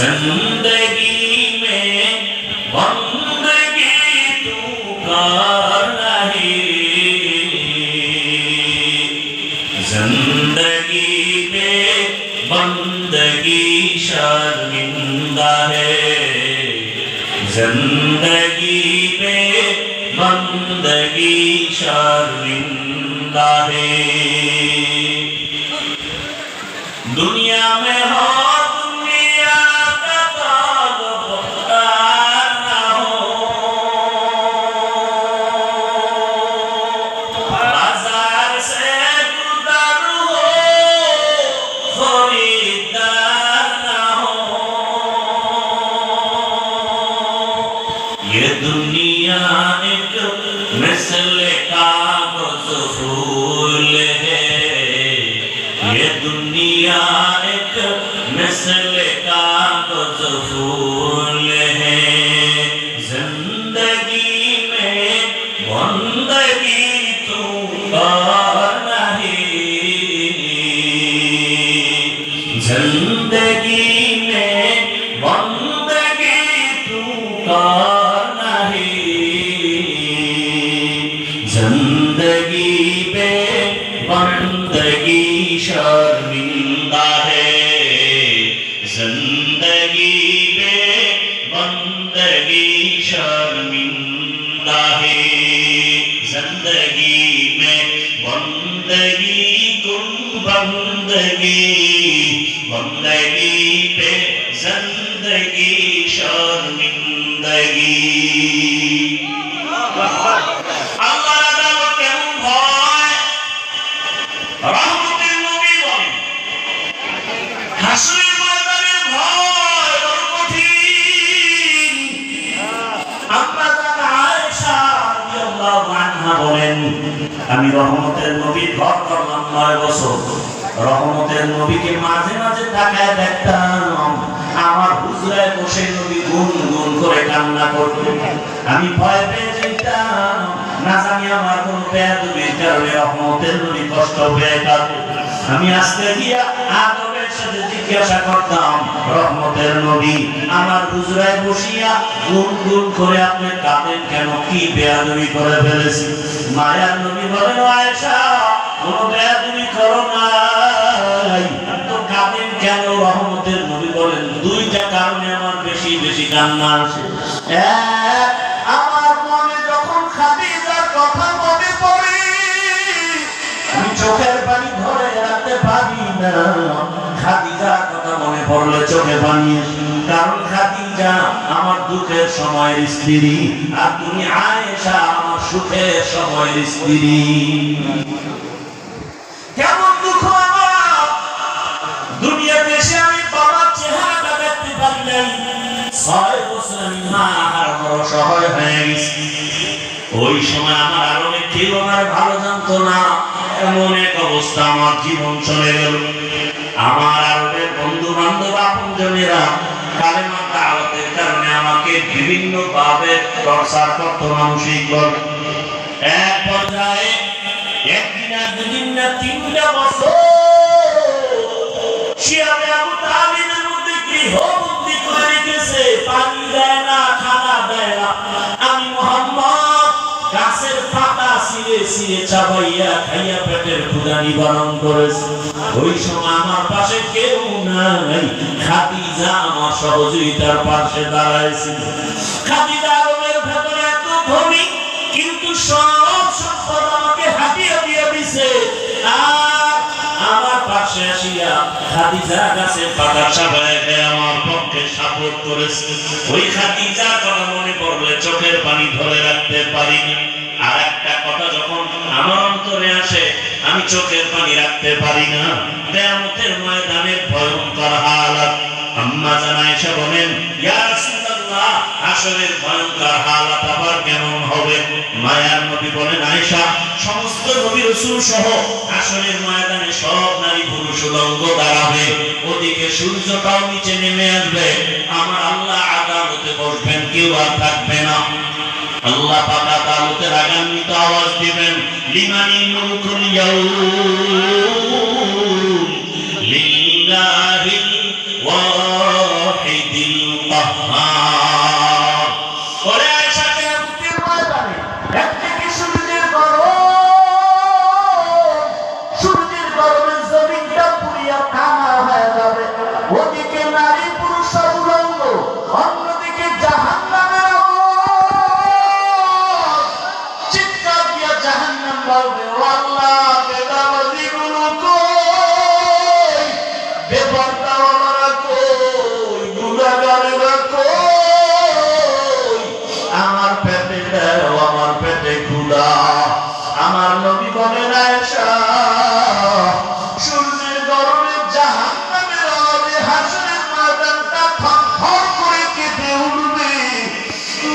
ज़िंदगी में बंदगी तू कर नहीं ज़िंदगी में बंदगी शर्मिंदा है। ज़िंदगी में बंदगी शर्मिंदा है। दुनिया में हो ये दुनिया एक मिसल कागज़ फूल है। ये दुनिया एक मिसल कागज़ फूल है। ज़िंदगी में बंदगी तू नहीं। ज़िंदगी شرمندہ ہے زندگی بندگی کن بندگی؟ بندگی پہ زندگی شرمندگی۔ আমি রহমতের নবী ঘর করলাম নয় বছর রহমতের নবীকে মাঝে মাঝে তাকায় দেখতাম। আমার হুজরায় বসে নবী গুন গুন করে কান্না করতেন আমি ভয় পেয়ে যেতাম। না জানি আমার কোন পেয়াদুবির কারণে রহমতের নবী কষ্ট পেয়ে আমি আসতে গিয়া আদরের সাথে জিজ্ঞাসা করতাম রহমতের নবী আমার হুজরায় বসিয়া গুন গুন করে আপনি কাঁদেন কেন? কি বেয়াদবি করে ফেলেছি? মায়ার নবী বলেন আয়েশা কোন বেয়াদবি করো নাই। তো কাঁদেন কেন? রহমতের নবী বলেন দুইটা কারণে আমার বেশি বেশি কান্না আসে। এক, আমার মনে যখন খাদিজার কথা মনে পড়ে আমি চোখের পানি ধরে রাখতে পারি না। পড়লে চোখে পানি। কারণ খাদিজা আমার দুঃখের সময়ের স্ত্রী, আর তুমি আয়েশা আমার সুখের সময়ের স্ত্রী। আমার? আর বড় ওই সময় আমার আমার ভালো জানতো না। এমন এক অবস্থা আমার জীবন চলে গেল। আমার আরবের বন্ধু বান্ধব আপনজনেরা কালেমা দাওয়াতের কারণে আমাকে বিভিন্ন ভাবে টর্চার করতো মানসিক এক পর্যায়ে একদিন দুদিন না তিনটা বছর খানা দেয় মোহাম্মদ গাছের পাতা ছিঁড়ে ছিঁড়ে চাবাইয়া খাইয়া পেটের ক্ষুধা নিবারণ করেছে। ওই সময় আমার পাশে কেউ নাই খাদিজা আমার সহযোগিতার পাশে দাঁড়াইছিল। খাদিজা আরবের ভেতরে এত ধনী কিন্তু সব সম্পদ আমাকে হাতিয়ে দিয়ে দিছে। আর আমার পাশে আসিয়া খাদিজা গাছে পাতা সাবায় আমার পক্ষে সাপোর্ট করেছে। ওই খাদিজা কথা মনে পড়লে চোখের পানি ধরে রাখতে পারি। আর একটা কথা যখন আমার অন্তরে আসে আমি চোখের পানি রাখতে পারি না। কেয়ামতের ময়দানের ভয়ঙ্কর হালাত। আম্মা বলেন, ইয়া রাসূলুল্লাহ, আসরের ভয়ঙ্কর আবার কেমন হবে? মায়ার নবী বলেন, আয়েশা, সমস্ত নবী রাসূল সহ আসরের ময়দানে সব নারী পুরুষ উলঙ্গ দাঁড়াবে। ওদিকে সূর্যটাও নিচে নেমে আসবে। আমার আল্লাহ আদালতে বসবেন, কেউ আর থাকবে না। আল্লাহ পাক আদালতের আগান্বিত আওয়াজ দিবেন লিমানি মুলকুল ইয়াউম।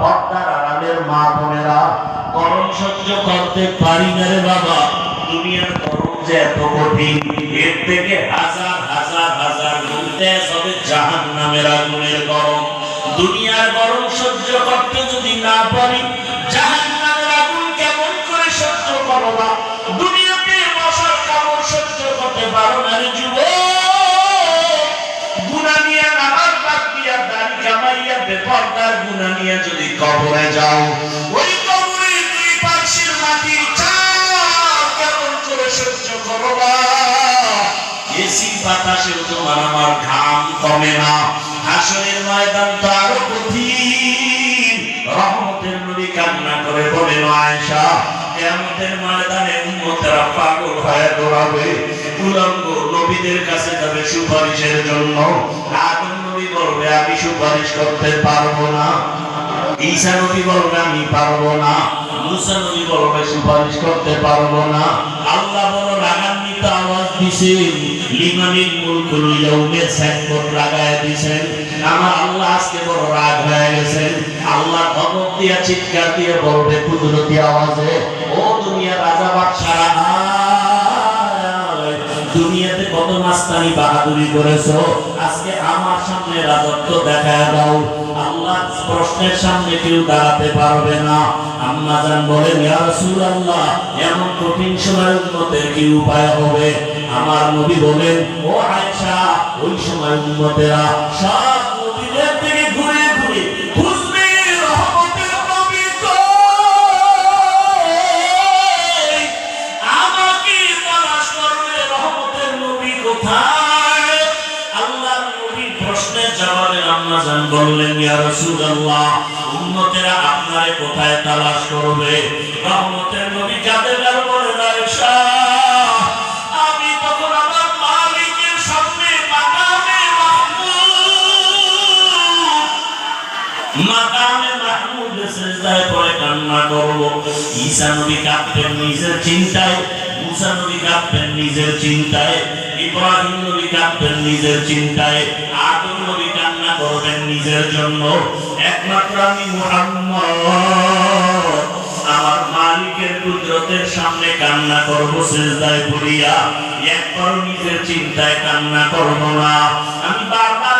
পর্দার আড়ালের মা বোনেরা গরম সহ্য করতে পারি না রে বাবা। দুনিয়ার গরম যে এত কঠিন, এর থেকে হাজার হাজার হাজার গুণতে হবে জাহান নামের আগুনের গরম দুনিয়ার গরম সহ্য করতে যদি না পারি বেপরদার গুনাহ নিয়ে যদি কবরে যাও, ওই কবরে দুই পাশের মাটির কেমন করে সহ্য করবা এসি বাতাসে তোমার আমার ঘাম কমে না। হাসনের ময়দান তো আরও কঠিন। রহমতের নবী কান্না করে বলে আয়েশা কিয়ামতের ময়দানে উম্মতেরা পাগল হয়ে দৌড়াবে। উলঙ্গ নবীদের কাছে যাবে সুপারিশের জন্য। আদম নবী বলবে, আমি সুপারিশ করতে পারব না। ঈসা নবী বলবে, আমি পারব না। মুসা নবী বলবে, সুপারিশ করতে পারব না। আল্লাহ বড় রাগান্বিত আওয়াজ দিছেন। লিমানিল মুলকুল ইয়াউমের সাইনবোর্ড লাগায় দিছেন। আমার আল্লাহ আজকে বড় রাগ হয়ে গেছেন। আল্লাহ ধমক দিয়া চিৎকার দিয়ে বলবে, কুদরতি আওয়াজে, ও দুনিয়া রাজা বাদশারা দুনিয়াতে কত মাস্তানি বাহাদুরি করেছ। সামনে রাজত্ব দেখায় দাও। আল্লাহ প্রশ্নের সামনে কেউ দাঁড়াতে পারবে না। আম্মা জান বলেন, ইয়া রাসূলুল্লাহ, এমন কঠিন সময় উম্মতের কি উপায় হবে? আমার নবী বলেন, ও আয়েশা, ওই সময় উম্মতেরা সব আম্মা বললেন, ইয়া রাসূলুল্লাহ, উম্মতেরা আপনারে কোথায় তালাশ করবে? রহমতের নবী কাঁদে আর বলে আয়েশা নিজের চিন্তায় ইব্রাহিম নবী নিজের চিন্তায়, আদম নবী করবেন নিজের জন্য। একমাত্র আমি মুহাম্মদ। আমার মালিকের কুদরতের সামনে কান্না করব, সেজদায় পড়িয়া। একবার নিজের চিন্তায় কান্না করব না। আমি বারবার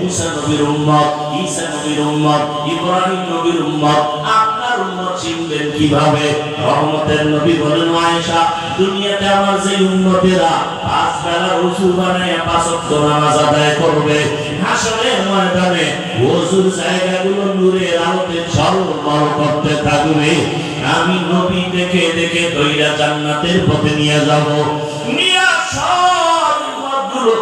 মুসা নবীর উম্মত, ঈসা নবীর উম্মত, ইব্রাহিম নবীর উম্মত, আপনার উম্মত চিনবেন কীভাবে? রহমতের নবী বলেন, আয়েশা, দুনিয়াতে আমার যে উম্মতেরা পাঁচ বেলা রসু বানায় পাঁচ ওয়াক্ত নামাজ আদায় করবে, হাসরের ময়দানে ওজুর জায়গাগুলো নূরের আলোতে ঝলমল করতে থাকবে। আমি নবী দেখে দেখে দইরা জান্নাতের পথে নিয়ে যাব। নিয়ে সব উম্মতগুলো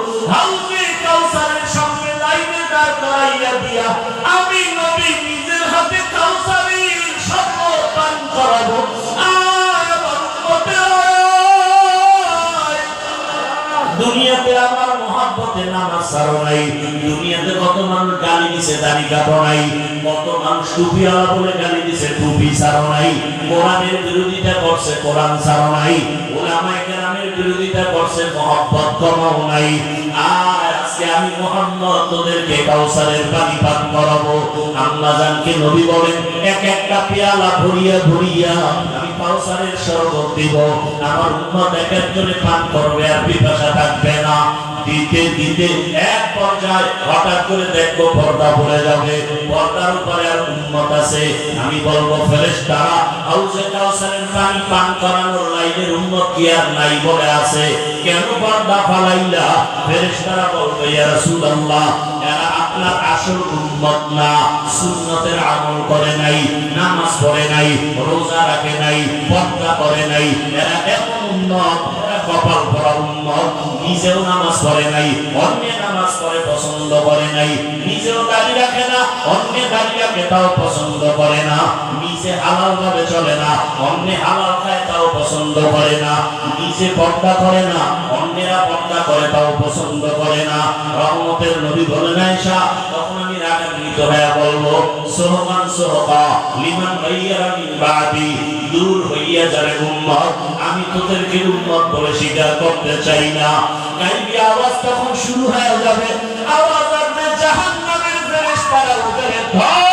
ছাড়ো নাই, দুনিয়াতে কত গালি দিছে, দাড়ি কাটো নাই, কত মানুষ টুপি বলে গালি দিছে, টুপি ছাড়ো নাই, কোরআনের বিরোধিতা করছে, কোরআন ছাড়ো নাই, ওলামায়ে কেরামের বিরোধিতা করছে, মহব্বত কমাও নাই, আর আজকে আমি করাবো। আম্মা জানকে নবী করে বলব লাইনের উম্মত কি আর নাই বলে আছে? কেন পর্দা ফালাইলা? ফেরেশতারা বলবে, ইয়া রাসূলুল্লাহ, এরা আপনার আসল উম্মত না। সুন্নতের আমল করে নাই, নামাজ পড়ে নাই, রোজা রাখে নাই, পর্দা করে নাই। এরা এমন উম্মত কপাল উম্মত। নিজেও নামাজ পড়ে নাই অন্যের নামাজ পড়ে পছন্দ করে নাই। নিজেও দাড়ি রাখে না অন্যের দাড়ি রাখে তাও পছন্দ করে না হালাল ভাবে চলে না, অন্য হালাল খায় তাও পছন্দ করে না পর্দা করে না, অন্যেরা পর্দা করে তাও পছন্দ করে না। রহমতের নবী তখন আমি রাগান্বিত হয়ে বলব, সোহমান লিমান মিন দূর হইয়া যাবে উম্মত, আমি তোদেরকে উম্মত বলে স্বীকার করতে চাই না। আওয়াজ তখন শুরু হয়ে যাবে। আওয়াজ আসবে জাহান্নামের ফেরেশতারা উপরে ধর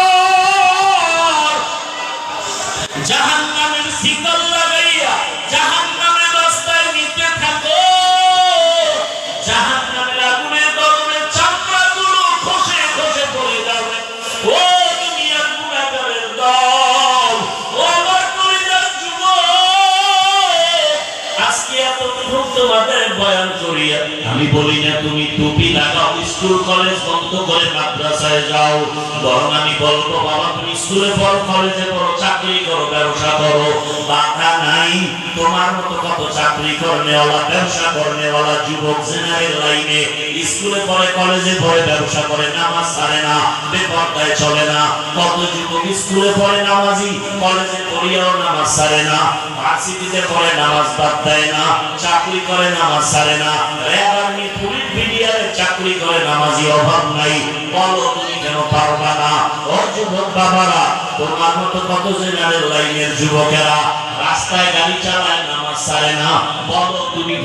আমি বলি না তুমি টুপি লাগাও, স্কুল, কলেজ বন্ধ করে মাদ্রাসায় যাও। বরং আমি বলব, বাবা, তুমি স্কুলে পড়ো, কলেজে পড়ো, চাকরি করো, ব্যবসা করো। বাধা নাই, তোমার মতো কত চাকরি করনেওয়ালা ব্যবসা করনে করনেওয়ালা যুবক জেনারেল লাইনে, স্কুলে পড়ে, কলেজে পড়ে, ব্যবসা করে, নামাজ ছাড়ে না। বেপরদায় চলে না। কত যুবক স্কুলে পড়ে নামাজি? কলেজে পড়িয়াও নামাজ ছাড়ে না। ভার্সিটিতে পড়ে নামাজ বাদ দেয় না। চাকরি করে নামাজ ছাড়ে না। পুলিশ চাকরি করে নামাজি অভাব নাই। তুমি কেন পারবা না। ও যুবক বাবারা, তোমার মতো কত জেনারেল লাইনের যুবকেরা রাস্তায় গাড়ি চালায় নামাজ ছাড়ে না। বলো তুমি